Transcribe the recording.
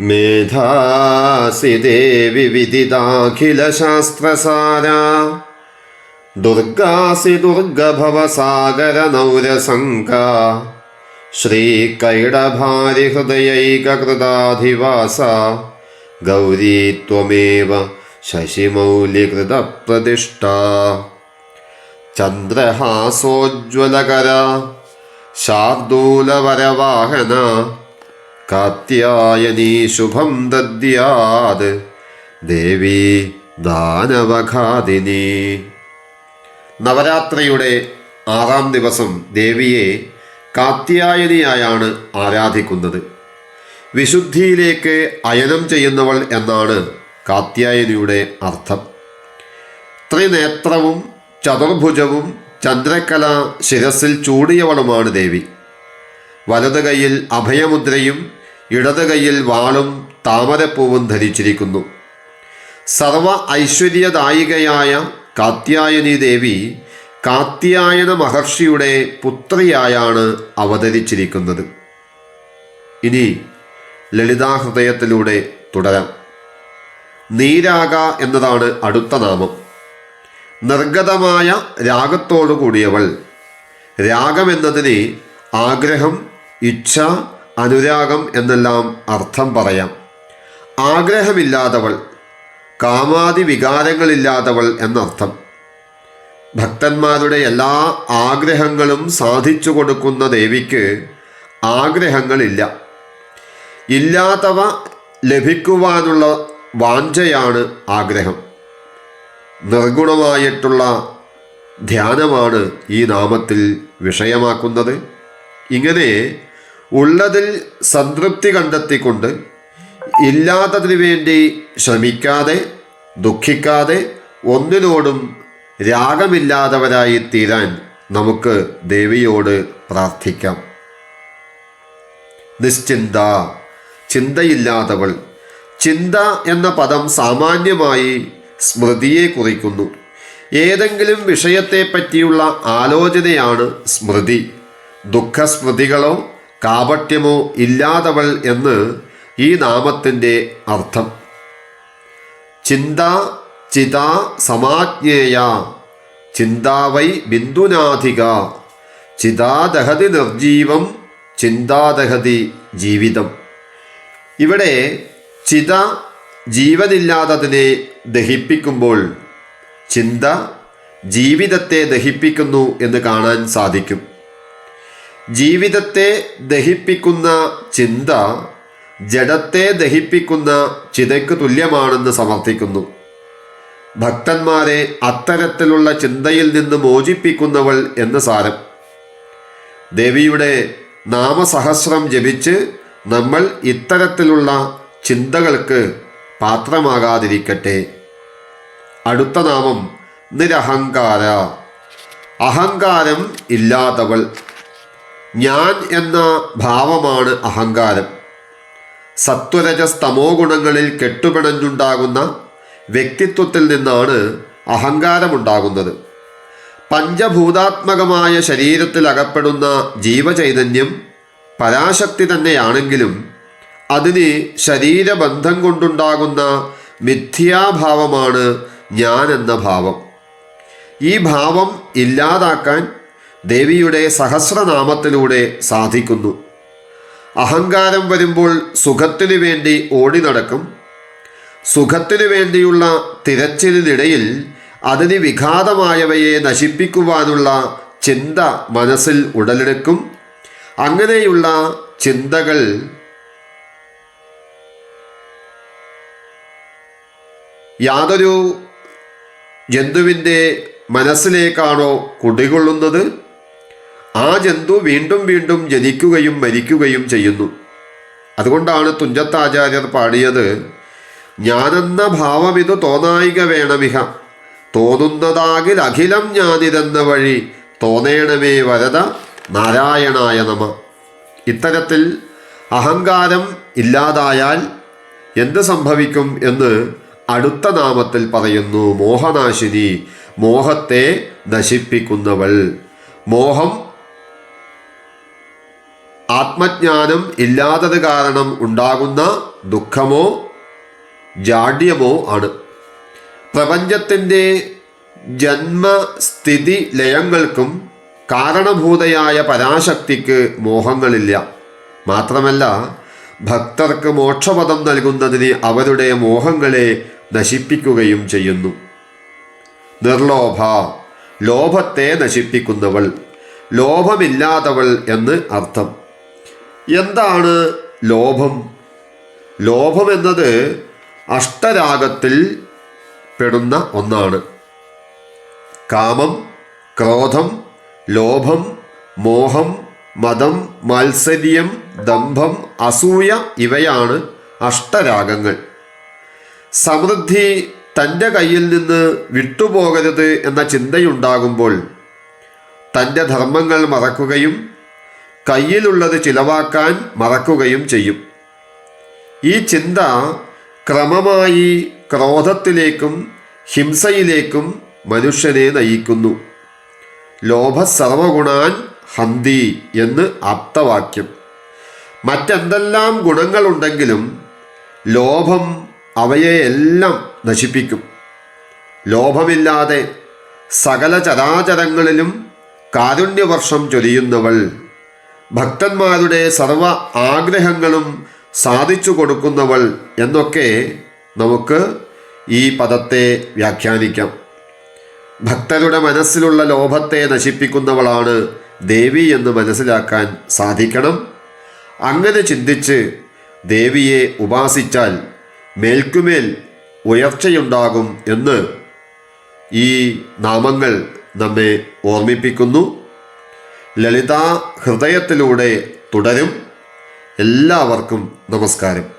മേധാസി ദേവി വിദിതാഖിലശാസ്ത്രസാര ദുർഗാസി ദുർഗഭവസാഗരനൗരസംക ശ്രീകൈടഭാരിഹൃദയൈകൃതാധിവാസ ഗൗരീ ത്വമേവ ശശിമൗലികൃതപ്രതിഷ്ഠ. ചന്ദ്രഹാസോജ്വലകര ശാർദൂലവരവാഹന. കാത്യായനീ ശുഭം ദദ്യാത്. ദേവി ദാനവഘാതിനി. നവരാത്രിയുടെ ആറാം ദിവസം ദേവിയെ കാത്യായനിയായാണ് ആരാധിക്കുന്നത്. വിശുദ്ധിയിലേക്ക് അയനം ചെയ്യുന്നവൾ എന്നാണ് കാത്യായനിയുടെ അർത്ഥം. ത്രിനേത്രവും ചതുർഭുജവും ചന്ദ്രക്കല ശിരസിൽ ചൂടിയവളുമാണ് ദേവി. വലതുകൈയിൽ അഭയമുദ്രയും ഇടത് കൈയിൽ വാളും താമരപ്പൂവും ധരിച്ചിരിക്കുന്നു. സർവ ഐശ്വര്യദായികയായ കാത്യായനി ദേവി കാത്യായന മഹർഷിയുടെ പുത്രിയായാണ് അവതരിച്ചിരിക്കുന്നത്. ഇനി ലളിതാഹൃദയത്തിലൂടെ തുടരാം. നീരാഗ എന്നതാണ് അടുത്ത നാമം. നിർഗതമായ രാഗത്തോടു കൂടിയവൾ. രാഗമെന്നതിന് ആഗ്രഹം ഇച്ഛ അനുരാഗം എന്നെല്ലാം അർത്ഥം പറയാം. ആഗ്രഹമില്ലാത്തവൾ കാമാതി വികാരങ്ങളില്ലാത്തവൾ എന്നർത്ഥം. ഭക്തന്മാരുടെ എല്ലാ ആഗ്രഹങ്ങളും സാധിച്ചു കൊടുക്കുന്ന ദേവിക്ക് ആഗ്രഹങ്ങളില്ല. ഇല്ലാത്തവ ലഭിക്കുവാനുള്ള വാഞ്ചയാണ് ആഗ്രഹം. നിർഗുണമായിട്ടുള്ള ധ്യാനമാണ് ഈ നാമത്തിൽ വിഷയമാക്കുന്നത്. ഇങ്ങനെ ഉള്ളതിൽ സംതൃപ്തി കണ്ടെത്തിക്കൊണ്ട് ഇല്ലാത്തതിനു വേണ്ടി ശ്രമിക്കാതെ ദുഃഖിക്കാതെ ഒന്നിനോടും രാഗമില്ലാത്തവരായി തീരാൻ നമുക്ക് ദേവിയോട് പ്രാർത്ഥിക്കാം. നിശ്ചിന്ത ചിന്തയില്ലാത്തവൾ ചിന്ത എന്ന പദം സാമാന്യമായി സ്മൃതിയെ കുറിക്കുന്നു. ഏതെങ്കിലും വിഷയത്തെപ്പറ്റിയുള്ള ആലോചനയാണ് സ്മൃതി. ദുഃഖസ്മൃതികളോ കാപട്യമോ ഇല്ലാതവൾ എന്ന് ഈ നാമത്തിന്റെ അർത്ഥം. ചിന്ത ചിത സമാജ്ഞേയ ചിന്താവൈ ബിന്ദുനാധിക ചിതാദഹതി നിർജീവം ചിന്താദഹതി ജീവിതം. ഇവിടെ ചിത ജീവനില്ലാത്തതിനെ ദഹിപ്പിക്കുമ്പോൾ ചിന്ത ജീവിതത്തെ ദഹിപ്പിക്കുന്നു എന്ന് കാണാൻ സാധിക്കും. ജീവിതത്തെ ദഹിപ്പിക്കുന്ന ചിന്ത ജഡത്തെ ദഹിപ്പിക്കുന്ന ചിതയ്ക്ക് തുല്യമാണെന്ന് സമർത്ഥിക്കുന്നു. ഭക്തന്മാരെ അത്തരത്തിലുള്ള ചിന്തയിൽ നിന്ന് മോചിപ്പിക്കുന്നവൾ എന്ന് സാരം. ദേവിയുടെ നാമസഹസ്രം ജപിച്ച് നമ്മൾ ഇത്തരത്തിലുള്ള ചിന്തകൾക്ക് പാത്രമാകാതിരിക്കട്ടെ. അടുത്ത നാമം നിരഹങ്കാര. അഹങ്കാരം ഇല്ലാത്തവൾ ഞാൻ എന്ന ഭാവമാണ് അഹങ്കാരം. സത്വരജസ്തമോ ഗുണങ്ങളിൽ കെട്ടുപിണഞ്ഞുണ്ടാകുന്ന വ്യക്തിത്വത്തിൽ നിന്നാണ് അഹങ്കാരമുണ്ടാകുന്നത്. പഞ്ചഭൂതാത്മകമായ ശരീരത്തിൽ അകപ്പെടുന്ന ജീവചൈതന്യം പരാശക്തി തന്നെയാണെങ്കിലും അതിന് ശരീരബന്ധം കൊണ്ടുണ്ടാകുന്ന മിഥ്യാഭാവമാണ് ഞാൻ എന്ന ഭാവം. ഈ ഭാവം ഇല്ലാതാക്കാൻ ദേവിയുടെ സഹസ്രനാമത്തിലൂടെ സാധിക്കുന്നു. അഹങ്കാരം വരുമ്പോൾ സുഖത്തിനു വേണ്ടി ഓടി നടക്കും. സുഖത്തിനു വേണ്ടിയുള്ള തിരച്ചിലിനിടയിൽ അതിന് വിഘാതമായവയെ നശിപ്പിക്കുവാനുള്ള ചിന്ത മനസ്സിൽ ഉടലെടുക്കും. അങ്ങനെയുള്ള ചിന്തകൾ യാതൊരു ജന്തുവിന്റെ മനസ്സിലേക്കാണോ കുടികൊള്ളുന്നത്? ആ ജന്തു വീണ്ടും വീണ്ടും ജനിക്കുകയും മരിക്കുകയും ചെയ്യുന്നു. അതുകൊണ്ടാണ് തുഞ്ചത്താചാര്യർ പാടിയത് ഞാനെന്ന ഭാവമിതു തോന്നായിക വേണമിഹ. തോന്നുന്നതാകിൽ അഖിലം ഞാനിതെന്ന വഴി തോന്നേണമേ വരത നാരായണായ നമ. ഇത്തരത്തിൽ അഹങ്കാരം ഇല്ലാതായാൽ എന്ത് സംഭവിക്കും എന്ന് അടുത്ത നാമത്തിൽ പറയുന്നു മോഹനാശിനി മോഹത്തെ നശിപ്പിക്കുന്നവൾ. മോഹം ആത്മജ്ഞാനം ഇല്ലാത്തത് കാരണം ഉണ്ടാകുന്ന ദുഃഖമോ ജാഡ്യമോ ആണ്. പ്രപഞ്ചത്തിന്റെ ജന്മസ്ഥിതി ലയങ്ങൾക്കും കാരണഭൂതയായ പരാശക്തിക്ക് മോഹങ്ങളില്ല. മാത്രമല്ല ഭക്തർക്ക് മോക്ഷപദം നൽകുന്നതിന് അവരുടെ മോഹങ്ങളെ നശിപ്പിക്കുകയും ചെയ്യുന്നു. നിർലോഭ ലോഭത്തെ നശിപ്പിക്കുന്നവൾ ലോഭമില്ലാത്തവൾ എന്ന് അർത്ഥം. എന്താണ് ലോഭം? ലോഭം എന്നത് അഷ്ടരാഗത്തിൽ പെടുന്ന ഒന്നാണ്. കാമം ക്രോധം ലോഭം മോഹം മതം മാത്സര്യം ദമ്പം അസൂയ ഇവയാണ് അഷ്ടരാഗങ്ങൾ. സമൃദ്ധി തന്റെ കയ്യിൽ നിന്ന് വിട്ടുപോകരുത് എന്ന ചിന്തയുണ്ടാകുമ്പോൾ തന്റെ ധർമ്മങ്ങൾ മറക്കുകയും കയ്യിലുള്ളത് ചിലവാക്കാൻ മറക്കുകയും ചെയ്യും. ഈ ചിന്ത ക്രമമായി ക്രോധത്തിലേക്കും ഹിംസയിലേക്കും മനുഷ്യനെ നയിക്കുന്നു. ലോഭ സർവഗുണാൻ ഹന്തി എന്ന് ആപ്തവാക്യം. മറ്റെന്തെല്ലാം ഗുണങ്ങളുണ്ടെങ്കിലും ലോഭം അവയെ എല്ലാം നശിപ്പിക്കും. ലോഭമില്ലാതെ സകല ചരാചരങ്ങളിലും കാരുണ്യവർഷം ചൊരിയുന്നവൾ ഭക്തന്മാരുടെ സർവ ആഗ്രഹങ്ങളും സാധിച്ചു കൊടുക്കുന്നവൾ എന്നൊക്കെ നമുക്ക് ഈ പദത്തെ വ്യാഖ്യാനിക്കാം. ഭക്തരുടെ മനസ്സിലുള്ള ലോഭത്തെ നശിപ്പിക്കുന്നവളാണ് ദേവി എന്ന് മനസ്സിലാക്കാൻ സാധിക്കണം. അങ്ങനെ ചിന്തിച്ച് ദേവിയെ ഉപാസിച്ചാൽ മേൽക്കുമേൽ ഉയർച്ചയുണ്ടാകും എന്ന് ഈ നാമങ്ങൾ നമ്മെ ഓർമ്മിപ്പിക്കുന്നു. ലളിതാ ഹൃദയത്തിലൂടെ തുടരും. എല്ലാവർക്കും നമസ്കാരം.